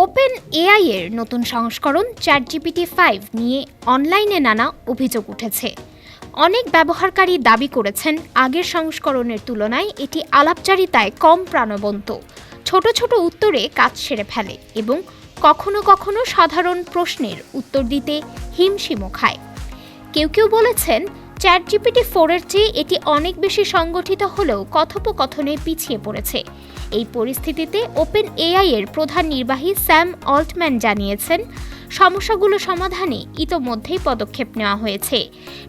Open AI এর নতুন সংস্করণ চ্যাট জিপিটি ফাইভ নিয়ে অনলাইনে নানা অভিযোগ উঠেছে। অনেক ব্যবহারকারী দাবি করেছেন, আগের সংস্করণের তুলনায় এটি আলাপচারিতায় কম প্রাণবন্ত। ছোট ছোট উত্তরে কাজ সেরে ফেলে এবং কখনো কখনো সাধারণ প্রশ্নের উত্তর দিতে হিমশিমও খায়। কেউ কেউ বলেছেন চ্যাট জিপিটি ফোরের চেয়ে এটি অনেক বেশি সংগঠিত হলেও কথোপকথনে পিছিয়ে পড়েছে। এই পরিস্থিতিতে ওপেন এআই এর প্রধান নির্বাহী স্যাম অল্টম্যান জানিয়েছেন, সমস্যাগুলো সমাধানে ইতোমধ্যেই পদক্ষেপ নেওয়া হয়েছে।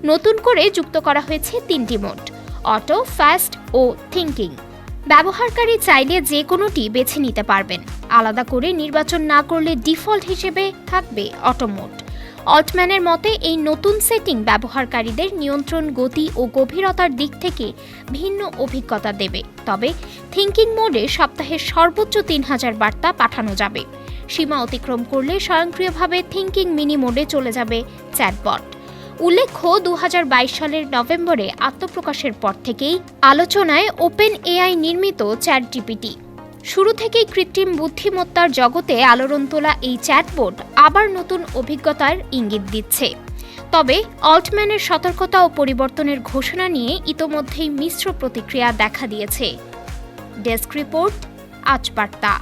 নতুন করে যুক্ত করা হয়েছে তিনটি মোড, অটো, ফাস্ট ও থিঙ্কিং ব্যবহারকারী চাইলে যে কোনোটি বেছে নিতে পারবেন। আলাদা করে নির্বাচন না করলে ডিফল্ট হিসেবে থাকবে অটো মোড অল্টম্যানের মতে, এই নতুন সেটিং ব্যবহারকারীদের নিয়ন্ত্রণ, গতি ও গভীরতার দিক থেকে ভিন্ন অভিজ্ঞতা দেবে। তবে থিঙ্কিং মোডে সপ্তাহে সর্বোচ্চ তিন হাজার বার্তা পাঠানো যাবে। সীমা অতিক্রম করলে স্বয়ংক্রিয়ভাবে থিঙ্কিং মিনি মোডে চলে যাবে চ্যাটবট। উল্লেখ্য দু হাজার বাইশ সালের নভেম্বরে আত্মপ্রকাশের পর থেকেই আলোচনায় ওপেন এআই নির্মিত চ্যাট জিপিটি শুরু থেকেই কৃত্রিম বুদ্ধিমত্তার জগতে আলোড়ন তোলা এই চ্যাটবোর্ড আবার নতুন অভিজ্ঞতার ইঙ্গিত দিচ্ছে। তবে অল্টম্যানের সতর্কতা ও পরিবর্তনের ঘোষণা নিয়ে ইতোমধ্যেই মিশ্র প্রতিক্রিয়া দেখা দিয়েছে। ডেস্ক রিপোর্ট, আজ বার্তা।